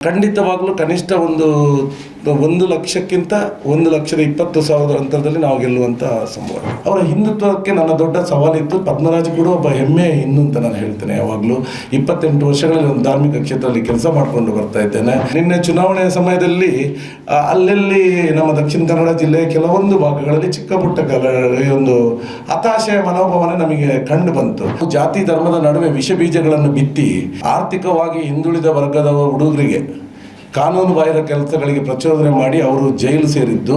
ಖಂಡಿತವಾಗ್ಲೂ ಕನಿಷ್ಠ ಒಂದು ಒಂದು ಲಕ್ಷಕ್ಕಿಂತ ಒಂದು ಲಕ್ಷದ ಇಪ್ಪತ್ತು ಸಾವಿರದ ಅಂತರದಲ್ಲಿ ನಾವು ಗೆಲ್ಲುವಂತ ಸಂಭವ. ಅವರ ಹಿಂದುತ್ವಕ್ಕೆ ನನ್ನ ದೊಡ್ಡ ಸವಾಲಿತ್ತು. ಪದ್ಮರಾಜ್ ಕೂಡ ಒಬ್ಬ ಹೆಮ್ಮೆ ಹಿಂದೂ ಅಂತ ನಾನು ಹೇಳ್ತೇನೆ ಯಾವಾಗಲೂ. ಇಪ್ಪತ್ತೆಂಟು ವರ್ಷಗಳಲ್ಲಿ ಒಂದು ಧಾರ್ಮಿಕ ಕ್ಷೇತ್ರದಲ್ಲಿ ಕೆಲಸ ಮಾಡಿಕೊಂಡು ಬರ್ತಾ ಇದ್ದೇನೆ. ನಿನ್ನೆ ಚುನಾವಣೆಯ ಸಮಯದಲ್ಲಿ ಅಲ್ಲಲ್ಲಿ ನಮ್ಮ ದಕ್ಷಿಣ ಕನ್ನಡ ಜಿಲ್ಲೆಯ ಕೆಲವೊಂದು ಭಾಗಗಳಲ್ಲಿ ಚಿಕ್ಕ ಪುಟ್ಟ ಒಂದು ಹತಾಶೆಯ ಮನೋಭಾವನೆ ನಮಗೆ ಕಂಡು ಬಂತು. ಜಾತಿ, ಧರ್ಮದ ನಡುವೆ ವಿಷ ಬೀಜಗಳನ್ನು ಬಿತ್ತಿ, ಆರ್ಥಿಕವಾಗಿ ಹಿಂದುಳಿದ ವರ್ಗದ ಹುಡುಗರಿಗೆ ಕಾನೂನು ಬಾಹಿರ ಕೆಲಸಗಳಿಗೆ ಪ್ರಚೋದನೆ ಮಾಡಿ ಅವರು ಜೈಲು ಸೇರಿದ್ದು,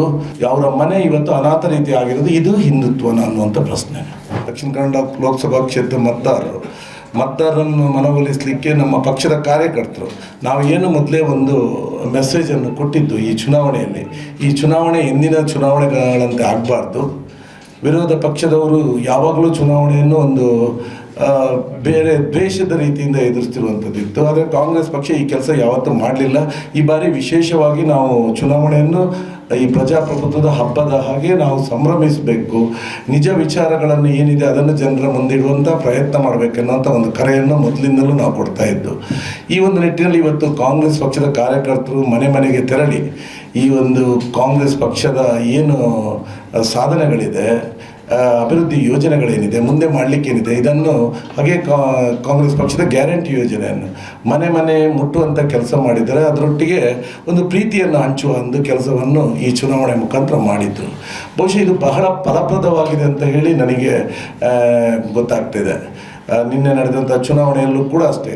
ಅವರ ಮನೆ ಇವತ್ತು ಅನಾಥ ರೀತಿ ಆಗಿರೋದು, ಇದು ಹಿಂದುತ್ವನ ಅನ್ನುವಂಥ ಪ್ರಶ್ನೆ. ದಕ್ಷಿಣ ಕನ್ನಡ ಲೋಕಸಭಾ ಕ್ಷೇತ್ರ ಮತದಾರರು. ಮತದಾರರನ್ನು ಮನವೊಲಿಸಲಿಕ್ಕೆ ನಮ್ಮ ಪಕ್ಷದ ಕಾರ್ಯಕರ್ತರು. ನಾವು ಏನು ಮೊದಲೇ ಒಂದು ಮೆಸೇಜನ್ನು ಕೊಟ್ಟಿದ್ದು ಈ ಚುನಾವಣೆಯಲ್ಲಿ. ಈ ಚುನಾವಣೆ ಹಿಂದಿನ ಚುನಾವಣೆಗಳಂತೆ ಆಗಬಾರ್ದು. ವಿರೋಧ ಪಕ್ಷದವರು ಯಾವಾಗಲೂ ಚುನಾವಣೆಯನ್ನು ಒಂದು ಬೇರೆ ದ್ವೇಷದ ರೀತಿಯಿಂದ ಎದುರಿಸ್ತಿರುವಂಥದ್ದಿತ್ತು. ಆದರೆ ಕಾಂಗ್ರೆಸ್ ಪಕ್ಷ ಈ ಕೆಲಸ ಯಾವತ್ತೂ ಮಾಡಲಿಲ್ಲ. ಈ ಬಾರಿ ವಿಶೇಷವಾಗಿ ನಾವು ಚುನಾವಣೆಯನ್ನು, ಈ ಪ್ರಜಾಪ್ರಭುತ್ವದ ಹಬ್ಬದ ಹಾಗೆ ನಾವು ಸಂಭ್ರಮಿಸಬೇಕು. ನಿಜ ವಿಚಾರಗಳನ್ನು ಏನಿದೆ ಅದನ್ನು ಜನರ ಮುಂದಿಡುವಂಥ ಪ್ರಯತ್ನ ಮಾಡಬೇಕೆನ್ನುವಂಥ ಒಂದು ಕರೆಯನ್ನು ಮೊದಲಿಂದಲೂ ನಾವು ಕೊಡ್ತಾ ಇದ್ದು. ಈ ಒಂದು ನಿಟ್ಟಿನಲ್ಲಿ ಇವತ್ತು ಕಾಂಗ್ರೆಸ್ ಪಕ್ಷದ ಕಾರ್ಯಕರ್ತರು ಮನೆ ಮನೆಗೆ ತೆರಳಿ ಈ ಒಂದು ಕಾಂಗ್ರೆಸ್ ಪಕ್ಷದ ಏನು ಸಾಧನೆಗಳಿದೆ ಅಭಿವೃದ್ಧಿ ಯೋಜನೆಗಳೇನಿದೆ, ಮುಂದೆ ಮಾಡಲಿಕ್ಕೇನಿದೆ, ಇದನ್ನು ಹಾಗೆ ಕಾಂಗ್ರೆಸ್ ಪಕ್ಷದ ಗ್ಯಾರಂಟಿ ಯೋಜನೆಯನ್ನು ಮನೆ ಮನೆ ಮುಟ್ಟುವಂಥ ಕೆಲಸ ಮಾಡಿದರೆ ಅದರೊಟ್ಟಿಗೆ ಒಂದು ಪ್ರೀತಿಯನ್ನು ಹಂಚುವ ಒಂದು ಕೆಲಸವನ್ನು ಈ ಚುನಾವಣೆ ಮುಖಾಂತರ ಮಾಡಿದ್ರು. ಬಹುಶಃ ಇದು ಬಹಳ ಫಲಪ್ರದವಾಗಿದೆ ಅಂತ ಹೇಳಿ ನನಗೆ ಗೊತ್ತಾಗ್ತಿದೆ. ನಿನ್ನೆ ನಡೆದಂಥ ಚುನಾವಣೆಯಲ್ಲೂ ಕೂಡ ಅಷ್ಟೇ.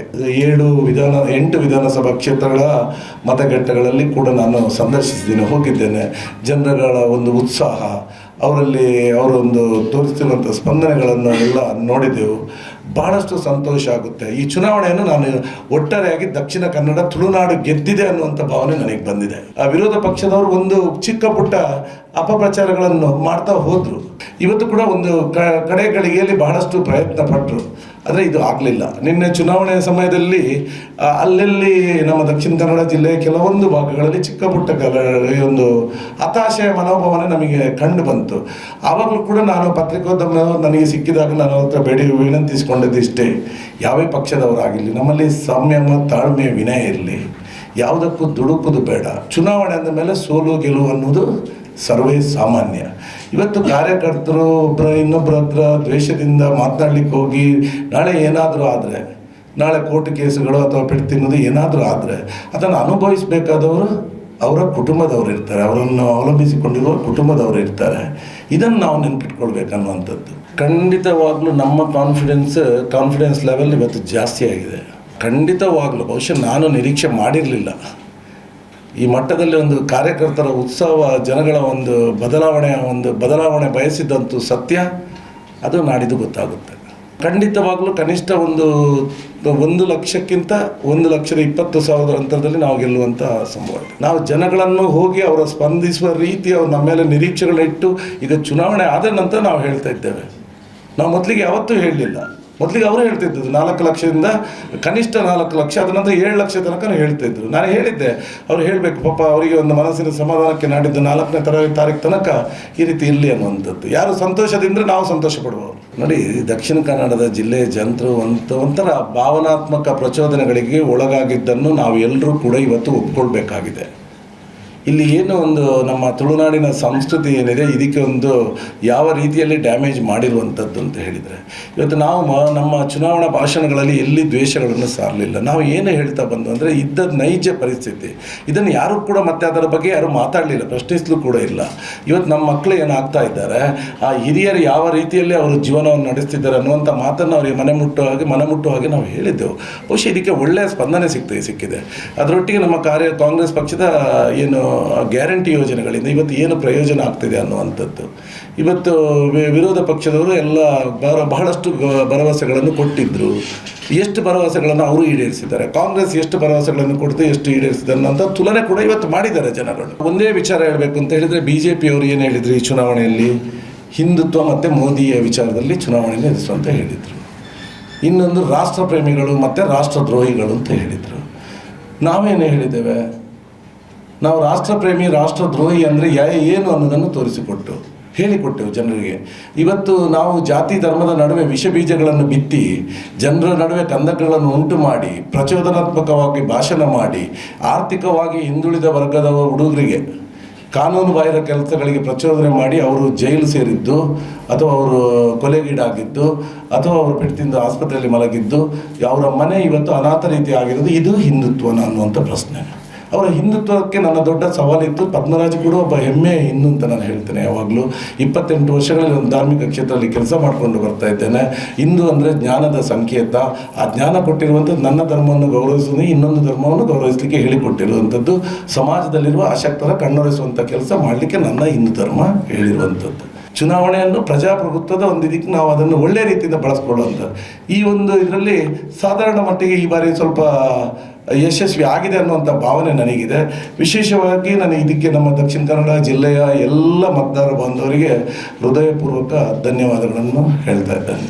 ಏಳು ವಿಧಾನ, ಎಂಟು ವಿಧಾನಸಭಾ ಕ್ಷೇತ್ರಗಳ ಮತಗಟ್ಟೆಗಳಲ್ಲಿ ಕೂಡ ನಾನು ಸಂದರ್ಶಿಸಿದ್ದೇನೆ, ಹೋಗಿದ್ದೇನೆ. ಜನರುಗಳ ಒಂದು ಉತ್ಸಾಹ ಅವರಲ್ಲಿ ಅವರೊಂದು ತೋರಿಸ್ತಿರುವಂಥ ಸ್ಪಂದನೆಗಳನ್ನು ಎಲ್ಲ ನೋಡಿದೆವು. ಬಹಳಷ್ಟು ಸಂತೋಷ ಆಗುತ್ತೆ. ಈ ಚುನಾವಣೆಯನ್ನು ನಾನು ಒಟ್ಟಾರೆಯಾಗಿ ದಕ್ಷಿಣ ಕನ್ನಡ ತುಳುನಾಡು ಗೆದ್ದಿದೆ ಅನ್ನುವಂಥ ಭಾವನೆ ನನಗೆ ಬಂದಿದೆ. ಆ ವಿರೋಧ ಪಕ್ಷದವರು ಒಂದು ಚಿಕ್ಕ ಪುಟ್ಟ ಅಪಪ್ರಚಾರಗಳನ್ನು ಮಾಡ್ತಾ ಹೋದರು. ಇವತ್ತು ಕೂಡ ಒಂದು ಕಡೆ ಗಳಿಗೆಯಲ್ಲಿ ಬಹಳಷ್ಟು ಪ್ರಯತ್ನ ಪಟ್ಟರು ಆದರೆ ಇದು ಆಗಲಿಲ್ಲ. ನಿನ್ನೆ ಚುನಾವಣೆಯ ಸಮಯದಲ್ಲಿ ಅಲ್ಲಲ್ಲಿ ನಮ್ಮ ದಕ್ಷಿಣ ಕನ್ನಡ ಜಿಲ್ಲೆಯ ಕೆಲವೊಂದು ಭಾಗಗಳಲ್ಲಿ ಚಿಕ್ಕ ಪುಟ್ಟ ಒಂದು ಹತಾಶೆಯ ಮನೋಭಾವನೆ ನಮಗೆ ಕಂಡು ಬಂತು. ಆವಾಗಲೂ ಕೂಡ ನಾನು ಪತ್ರಿಕೋದ್ಯಮ ನನಗೆ ಸಿಕ್ಕಿದಾಗ ನಾನು ಹತ್ರ ಬೇಡಿ ವಿನಂತಿಸಿಕೊಂಡಿದ್ದು ಇಷ್ಟೇ. ಯಾವೇ ಪಕ್ಷದವರಾಗಿರಲಿ, ನಮ್ಮಲ್ಲಿ ಸಂಯಮ ತಾಳ್ಮೆ ವಿನಯ ಇರಲಿ. ಯಾವುದಕ್ಕೂ ದುಡುಕುದು ಬೇಡ. ಚುನಾವಣೆ ಅಂದ ಮೇಲೆ ಸೋಲು ಗೆಲುವು ಅನ್ನೋದು ಸರ್ವೇ ಸಾಮಾನ್ಯ. ಇವತ್ತು ಕಾರ್ಯಕರ್ತರು ಒಬ್ಬರ ಇನ್ನೊಬ್ಬರ ಹತ್ರ ದ್ವೇಷದಿಂದ ಮಾತನಾಡಲಿಕ್ಕೆ ಹೋಗಿ, ನಾಳೆ ಏನಾದರೂ ಆದರೆ, ನಾಳೆ ಕೋರ್ಟ್ ಕೇಸುಗಳು ಅಥವಾ ಪೆಟ್ಟು ತಿನ್ನೋದು ಏನಾದರೂ ಆದರೆ, ಅದನ್ನು ಅನುಭವಿಸಬೇಕಾದವರು ಅವರ ಕುಟುಂಬದವರು ಇರ್ತಾರೆ. ಅವರನ್ನು ಅವಲಂಬಿಸಿಕೊಂಡಿರುವ ಕುಟುಂಬದವರು ಇರ್ತಾರೆ. ಇದನ್ನು ನಾವು ನೆನಪಿಟ್ಕೊಳ್ಬೇಕನ್ನುವಂಥದ್ದು. ಖಂಡಿತವಾಗ್ಲೂ ನಮ್ಮ ಕಾನ್ಫಿಡೆನ್ಸ್ ಕಾನ್ಫಿಡೆನ್ಸ್ ಲೆವೆಲ್ ಇವತ್ತು ಜಾಸ್ತಿ ಆಗಿದೆ. ಖಂಡಿತವಾಗ್ಲೂ, ಬಹುಶಃ ನಾನು ನಿರೀಕ್ಷೆ ಮಾಡಿರಲಿಲ್ಲ. ಈ ಮಟ್ಟದಲ್ಲಿ ಒಂದು ಕಾರ್ಯಕರ್ತರ ಉತ್ಸವ, ಜನಗಳ ಒಂದು ಬದಲಾವಣೆಯ ಒಂದು ಬದಲಾವಣೆ ಬಯಸಿದ್ದಂತೂ ಸತ್ಯ, ಅದು ನಾಡಿದ್ದು ಗೊತ್ತಾಗುತ್ತೆ. ಖಂಡಿತವಾಗಲೂ ಕನಿಷ್ಠ ಒಂದು ಒಂದು ಲಕ್ಷಕ್ಕಿಂತ ಒಂದು ಲಕ್ಷದ ಇಪ್ಪತ್ತು ಸಾವಿರದ ಅಂತರದಲ್ಲಿ ನಾವು ಗೆಲ್ಲುವಂಥ ಸಂಭವ ಇದೆ ನಾವು ಜನಗಳನ್ನು ಹೋಗಿ ಅವರ ಸ್ಪಂದಿಸುವ ರೀತಿ ಅವ್ರು ನಮ್ಮ ಮೇಲೆ ನಿರೀಕ್ಷೆಗಳಿಟ್ಟು ಈಗ ಚುನಾವಣೆ ಆದ ನಂತರ ನಾವು ಹೇಳ್ತಾ ಇದ್ದೇವೆ. ನಾವು ಮೊದಲಿಗೆ ಯಾವತ್ತೂ ಹೇಳಲಿಲ್ಲ. ಮೊದಲಿಗೆ ಅವರು ಹೇಳ್ತಿದ್ದು ನಾಲ್ಕು ಲಕ್ಷದಿಂದ ಕನಿಷ್ಠ ನಾಲ್ಕು ಲಕ್ಷ, ಅದ ನಂತರ ಏಳು ಲಕ್ಷ ತನಕ ಹೇಳ್ತಿದ್ರು ನಾನು ಹೇಳಿದ್ದೆ, ಅವ್ರು ಹೇಳಬೇಕು, ಪಾಪ ಅವರಿಗೆ ಒಂದು ಮನಸ್ಸಿನ ಸಮಾಧಾನಕ್ಕೆ ನಾಡಿದ್ದು ನಾಲ್ಕನೇ ತರ ತಾರೀಕು ತನಕ ಈ ರೀತಿ ಇರಲಿ ಅನ್ನುವಂಥದ್ದು. ಯಾರು ಸಂತೋಷದಿಂದ ನಾವು ಸಂತೋಷ ಪಡುವವರು ನೋಡಿ, ದಕ್ಷಿಣ ಕನ್ನಡದ ಜಿಲ್ಲೆಯ ಜನರು ಅಂತ ಒಂಥರ ಭಾವನಾತ್ಮಕ ಪ್ರಚೋದನೆಗಳಿಗೆ ಒಳಗಾಗಿದ್ದನ್ನು ನಾವು ಎಲ್ಲರೂ ಕೂಡ ಇವತ್ತು ಒಪ್ಕೊಳ್ಬೇಕಾಗಿದೆ. ಇಲ್ಲಿ ಏನು ಒಂದು ನಮ್ಮ ತುಳುನಾಡಿನ ಸಂಸ್ಕೃತಿ ಏನಿದೆ, ಇದಕ್ಕೆ ಒಂದು ಯಾವ ರೀತಿಯಲ್ಲಿ ಡ್ಯಾಮೇಜ್ ಮಾಡಿರುವಂಥದ್ದು ಅಂತ ಹೇಳಿದರೆ, ಇವತ್ತು ನಾವು ನಮ್ಮ ಚುನಾವಣಾ ಭಾಷಣಗಳಲ್ಲಿ ಎಲ್ಲಿ ದ್ವೇಷಗಳನ್ನು ಸಾರಲಿಲ್ಲ. ನಾವು ಏನು ಹೇಳ್ತಾ ಬಂದು ಅಂದರೆ ಇದ್ದ ನೈಜ ಪರಿಸ್ಥಿತಿ. ಇದನ್ನು ಯಾರು ಕೂಡ ಮತ್ತೆ ಅದರ ಬಗ್ಗೆ ಯಾರು ಮಾತಾಡಲಿಲ್ಲ, ಪ್ರಶ್ನಿಸಲು ಕೂಡ ಇಲ್ಲ. ಇವತ್ತು ನಮ್ಮ ಮಕ್ಕಳು ಏನಾಗ್ತಾ ಇದ್ದಾರೆ, ಆ ಹಿರಿಯರು ಯಾವ ರೀತಿಯಲ್ಲಿ ಅವರು ಜೀವನವನ್ನು ನಡೆಸ್ತಿದ್ದಾರೆ ಅನ್ನುವಂಥ ಮಾತನ್ನು ಅವರಿಗೆ ಮನೆ ಮುಟ್ಟುವ ಹಾಗೆ, ಮನೆ ಮುಟ್ಟುವ ಹಾಗೆ ನಾವು ಹೇಳಿದ್ದೆವು. ಬಹುಶಃ ಇದಕ್ಕೆ ಒಳ್ಳೆಯ ಸ್ಪಂದನೆ ಸಿಗ್ತದೆ ಸಿಕ್ಕಿದೆ. ಅದರೊಟ್ಟಿಗೆ ನಮ್ಮ ಕಾರ್ಯ, ಕಾಂಗ್ರೆಸ್ ಪಕ್ಷದ ಏನು ಗ್ಯಾರಂಟಿ ಯೋಜನೆಗಳಿಂದ ಇವತ್ತು ಏನು ಪ್ರಯೋಜನ ಆಗ್ತಿದೆ ಅನ್ನುವಂಥದ್ದು. ಇವತ್ತು ವಿರೋಧ ಪಕ್ಷದವರು ಎಲ್ಲ ಬರ, ಬಹಳಷ್ಟು ಭರವಸೆಗಳನ್ನು ಕೊಟ್ಟಿದ್ದರು ಎಷ್ಟು ಭರವಸೆಗಳನ್ನು ಅವರು ಈಡೇರಿಸಿದ್ದಾರೆ? ಕಾಂಗ್ರೆಸ್ ಎಷ್ಟು ಭರವಸೆಗಳನ್ನು ಕೊಡ್ತು, ಎಷ್ಟು ಈಡೇರಿಸಿದ್ದಾರೆ ಅಂತ ತುಲನೆ ಕೂಡ ಇವತ್ತು ಮಾಡಿದ್ದಾರೆ ಜನಗಳು. ಒಂದೇ ವಿಚಾರ ಹೇಳಬೇಕು ಅಂತ ಹೇಳಿದರೆ ಬಿ ಜೆ ಪಿಯವರು ಏನು ಹೇಳಿದರು ಈ ಚುನಾವಣೆಯಲ್ಲಿ? ಹಿಂದುತ್ವ ಮತ್ತು ಮೋದಿಯ ವಿಚಾರದಲ್ಲಿ ಚುನಾವಣೆಯನ್ನು ಎದುರಿಸು ಅಂತ ಹೇಳಿದರು. ಇನ್ನೊಂದು ರಾಷ್ಟ್ರ ಪ್ರೇಮಿಗಳು ಮತ್ತು ರಾಷ್ಟ್ರದ್ರೋಹಿಗಳು ಅಂತ ಹೇಳಿದರು. ನಾವೇನು ಹೇಳಿದ್ದೇವೆ? ನಾವು ರಾಷ್ಟ್ರಪ್ರೇಮಿ, ರಾಷ್ಟ್ರದ್ರೋಹಿ ಅಂದರೆ ಯಾ ಏನು ಅನ್ನೋದನ್ನು ತೋರಿಸಿಕೊಟ್ಟು, ಹೇಳಿಕೊಟ್ಟೆವು ಜನರಿಗೆ. ಇವತ್ತು ನಾವು ಜಾತಿ ಧರ್ಮದ ನಡುವೆ ವಿಷ ಬೀಜಗಳನ್ನು ಬಿತ್ತಿ, ಜನರ ನಡುವೆ ಕಂದಕಗಳನ್ನು ಉಂಟು ಮಾಡಿ ಪ್ರಚೋದನಾತ್ಮಕವಾಗಿ ಭಾಷಣ ಮಾಡಿ, ಆರ್ಥಿಕವಾಗಿ ಹಿಂದುಳಿದ ವರ್ಗದ ಹುಡುಗರಿಗೆ, ಕಾನೂನು ಬಾಹಿರ ಕೆಲಸಗಳಿಗೆ ಪ್ರಚೋದನೆ ಮಾಡಿ ಅವರು ಜೈಲು ಸೇರಿದ್ದು, ಅಥವಾ ಅವರು ಕೊಲೆಗೀಡಾಗಿದ್ದು, ಅಥವಾ ಅವರು ಪೆಟ್ಟಿಂದ ಆಸ್ಪತ್ರೆಯಲ್ಲಿ ಮಲಗಿದ್ದು, ಅವರ ಮನೆ ಇವತ್ತು ಅನಾಥ ರೀತಿ ಆಗಿರೋದು ಇದು ಹಿಂದುತ್ವನ ಅನ್ನುವಂಥ ಪ್ರಶ್ನೆ. ಅವರ ಹಿಂದುತ್ವಕ್ಕೆ ನನ್ನ ದೊಡ್ಡ ಸವಾಲಿತ್ತು. ಪದ್ಮರಾಜ್ ಕೂಡ ಒಬ್ಬ ಹೆಮ್ಮೆ ಹಿಂದೂ ಅಂತ ನಾನು ಹೇಳ್ತೇನೆ ಯಾವಾಗಲೂ. ಇಪ್ಪತ್ತೆಂಟು ವರ್ಷಗಳಲ್ಲಿ ಒಂದು ಧಾರ್ಮಿಕ ಕ್ಷೇತ್ರದಲ್ಲಿ ಕೆಲಸ ಮಾಡಿಕೊಂಡು ಬರ್ತಾ ಇದ್ದೇನೆ. ಹಿಂದೂ ಅಂದರೆ ಜ್ಞಾನದ ಸಂಕೇತ. ಆ ಜ್ಞಾನ ಕೊಟ್ಟಿರುವಂಥದ್ದು ನನ್ನ ಧರ್ಮವನ್ನು ಗೌರವಿಸುವುದು, ಇನ್ನೊಂದು ಧರ್ಮವನ್ನು ಗೌರವಿಸಲಿಕ್ಕೆ ಹೇಳಿಕೊಟ್ಟಿರುವಂಥದ್ದು. ಸಮಾಜದಲ್ಲಿರುವ ಅಶಕ್ತರ ಕಣ್ಣೊರೆಸುವಂಥ ಕೆಲಸ ಮಾಡಲಿಕ್ಕೆ ನನ್ನ ಹಿಂದೂ ಧರ್ಮ ಹೇಳಿರುವಂಥದ್ದು. ಚುನಾವಣೆಯನ್ನು ಪ್ರಜಾಪ್ರಭುತ್ವದ ಒಂದು ಇದಕ್ಕೆ ನಾವು ಅದನ್ನು ಒಳ್ಳೆ ರೀತಿಯಿಂದ ಬಳಸ್ಕೊಳ್ಳುವಂಥ ಈ ಒಂದು ಇದರಲ್ಲಿ ಸಾಧಾರಣ ಮಟ್ಟಿಗೆ ಈ ಬಾರಿ ಸ್ವಲ್ಪ ಯಶಸ್ವಿ ಆಗಿದೆ ಅನ್ನುವಂಥ ಭಾವನೆ ನನಗಿದೆ. ವಿಶೇಷವಾಗಿ ನಾನು ಇದಕ್ಕೆ ನಮ್ಮ ದಕ್ಷಿಣ ಕನ್ನಡ ಜಿಲ್ಲೆಯ ಎಲ್ಲ ಮತದಾರ ಬಾಂಧವರಿಗೆ ಹೃದಯಪೂರ್ವಕ ಧನ್ಯವಾದಗಳನ್ನು ಹೇಳ್ತಾ ಇದ್ದೇನೆ.